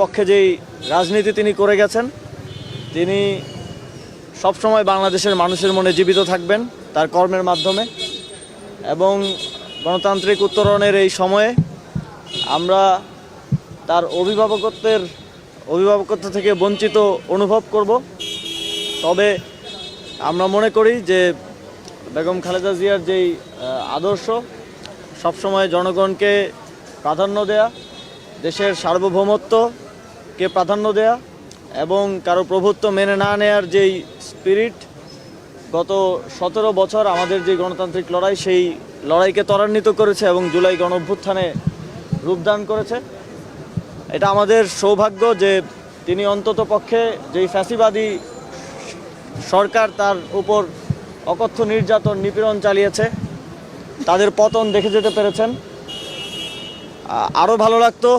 পক্ষে যেই রাজনীতি তিনি করে গেছেন, তিনি সবসময় বাংলাদেশের মানুষের মনে জীবিত থাকবেন তার কর্মের মাধ্যমে। এবং গণতান্ত্রিক উত্তরণের এই সময়ে আমরা তার অভিভাবকত্বের, অভিভাবকত্ব থেকে বঞ্চিত অনুভব করব। তবে আমরা মনে করি যে বেগম খালেদা জিয়ার যেই আদর্শ, সবসময় জনগণকে প্রাধান্য দেয়া, দেশের সার্বভৌমত্বকে প্রাধান্য দেয়া এবং কারও প্রভুত্ব মেনে না নেয়ার যেই স্পিরিট গত সতেরো বছর আমাদের যে গণতান্ত্রিক লড়াই, সেই লড়াইকে ত্বরান্বিত করেছে এবং জুলাই গণ অভ্যুত্থানে রূপদান করেছে। এটা আমাদের সৌভাগ্য যে তিনি অন্তত পক্ষে যেই ফ্যাসিবাদী সরকার তার উপর অকথ্য নির্যাতন, নিপীড়ন চালিয়েছে, তাদের পতন দেখে যেতে পেরেছেন। আরও ভালো লাগতো।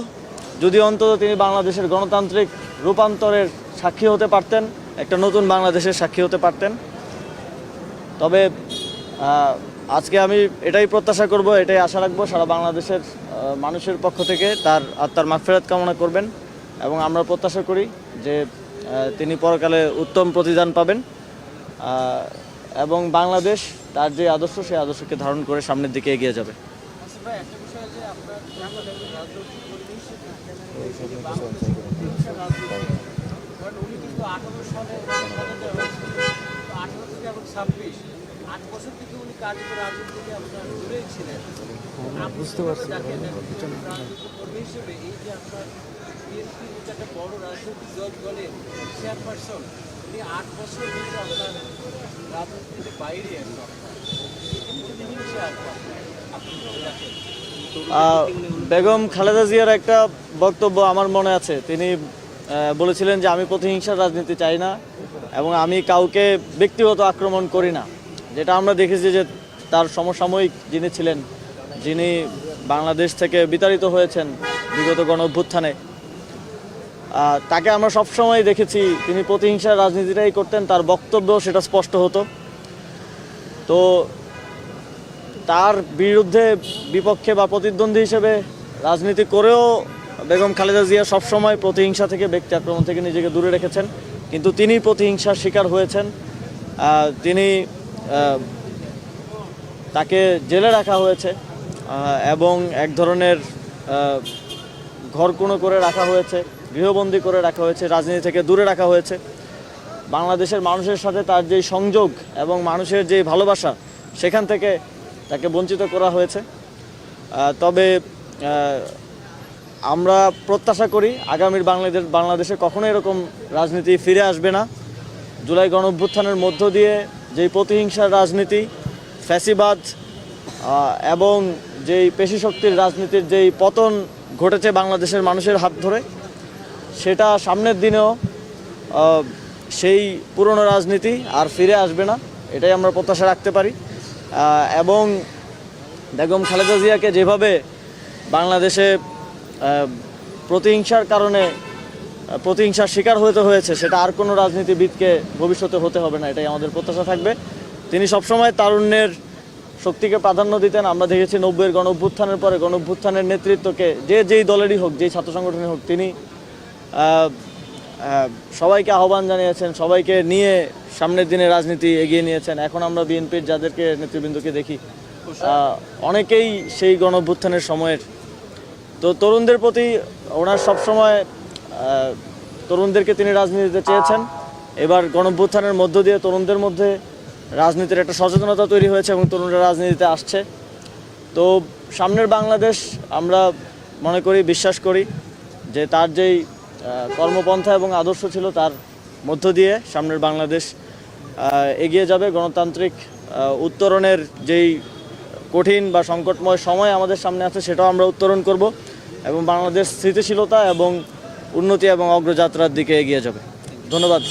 যদি অন্তত তিনি বাংলাদেশের গণতান্ত্রিক রূপান্তরের সাক্ষী হতে পারতেন, একটা নতুন বাংলাদেশের সাক্ষী হতে পারতেন। তবে আজকে আমি এটাই প্রত্যাশা করব, এটাই আশা রাখব, সারা বাংলাদেশের মানুষের পক্ষ থেকে তার আত্মার মাগফেরাত কামনা করবেন এবং আমরা প্রত্যাশা করি যে তিনি পরকালে উত্তম প্রতিদান পাবেন। এবং বাংলাদেশ তার যে আদর্শ, সেই আদর্শকে ধারণ করে সামনের দিকে এগিয়ে যাবে। বুঝতে পারছি হিসেবে এই যে আপনার বিএনপির একটা বড় রাজনৈতিক দল দলের চেয়ারপারসন উনি আট বছর কিন্তু আপনার রাজনীতিতে বাইরে এখন হিংসা আর বেগম খালেদা জিয়ার একটা বক্তব্য আমার মনে আছে। তিনি বলেছিলেন যে, আমি প্রতিহিংসার রাজনীতি চাই না এবং আমি কাউকে ব্যক্তিগত আক্রমণ করি না। যেটা আমরা দেখেছি যে, তার সমসাময়িক যিনি ছিলেন, যিনি বাংলাদেশ থেকে বিতাড়িত হয়েছেন বিগত গণ অভ্যুত্থানে তাকে আমরা সবসময় দেখেছি তিনি প্রতিহিংসার রাজনীতিটাই করতেন, তার বক্তব্য সেটা স্পষ্ট হতো। তো তার বিরুদ্ধে বিপক্ষে বা প্রতিদ্বন্দ্বী হিসেবে রাজনীতি করেও বেগম খালেদা জিয়া সবসময় প্রতিহিংসা থেকে, ব্যক্তি আক্রমণ থেকে নিজেকে দূরে রেখেছেন। কিন্তু তিনি প্রতিহিংসার শিকার হয়েছেন। তিনি তাকে জেলে রাখা হয়েছে এবং এক ধরনের ঘরকুনো করে রাখা হয়েছে, গৃহবন্দী করে রাখা হয়েছে, রাজনীতি থেকে দূরে রাখা হয়েছে। বাংলাদেশের মানুষের সাথে তার যে সংযোগ এবং মানুষের যে ভালোবাসা, সেখান থেকে তাকে বঞ্চিত করা হয়েছে। তবে আমরা প্রত্যাশা করি আগামীর বাংলাদেশ, বাংলাদেশে কখনো এরকম রাজনীতি ফিরে আসবে না। জুলাই গণ অভ্যুত্থানের মধ্য দিয়ে যেই প্রতিহিংসার রাজনীতি, ফ্যাসিবাদ এবং যেই পেশি শক্তির রাজনীতির যেই পতন ঘটেছে বাংলাদেশের মানুষের হাত ধরে, সেটা সামনের দিনেও সেই পুরনো রাজনীতি আর ফিরে আসবে না। এটাই আমরা প্রত্যাশা রাখতে পারি। এবং বেগম খালেদা জিয়াকে যেভাবে বাংলাদেশে প্রতিহিংসার কারণে প্রতিহিংসার শিকার হতে হয়েছে, সেটা আর কোনো রাজনীতিবিদকে ভবিষ্যতে হতে হবে না, এটাই আমাদের প্রত্যাশা থাকবে। তিনি সবসময় তারুণ্যের শক্তিকে প্রাধান্য দিতেন। আমরা দেখেছি নব্বইয়ের গণ অভ্যুত্থানের পরে গণ অভ্যুত্থানের নেতৃত্বকে, যে যেই দলেরই হোক, যেই ছাত্র সংগঠনের হোক, তিনি সবাইকে আহ্বান জানিয়েছেন সবাইকে নিয়ে সামনের দিনে রাজনীতি এগিয়ে নিয়েছেন। এখন আমরা বিএনপির যাদেরকে নেতৃবৃন্দকে দেখি অনেকেই সেই গণ অভ্যুত্থানের সময়ের। তো তরুণদের প্রতি ওনার সবসময় তরুণদেরকে তিনি রাজনীতিতে চেয়েছেন। এবার গণভ্যুত্থানের মধ্য দিয়ে তরুণদের মধ্যে রাজনীতির একটা সচেতনতা তৈরি হয়েছে এবং তরুণরা রাজনীতিতে আসছে। তো সামনের বাংলাদেশ আমরা মনে করি বিশ্বাস করি যে তার যেই কর্মপন্থা এবং আদর্শ ছিল তার মধ্য দিয়ে সামনের বাংলাদেশ এগিয়ে যাবে। গণতান্ত্রিক উত্তরণের যেই কঠিন বা সংকটময় সময় আমাদের সামনে আছে, সেটাও আমরা উত্তরণ করব এবং বাংলাদেশ স্থিতিশীলতা এবং উন্নতি এবং অগ্রযাত্রার দিকে এগিয়ে যাবে। ধন্যবাদ।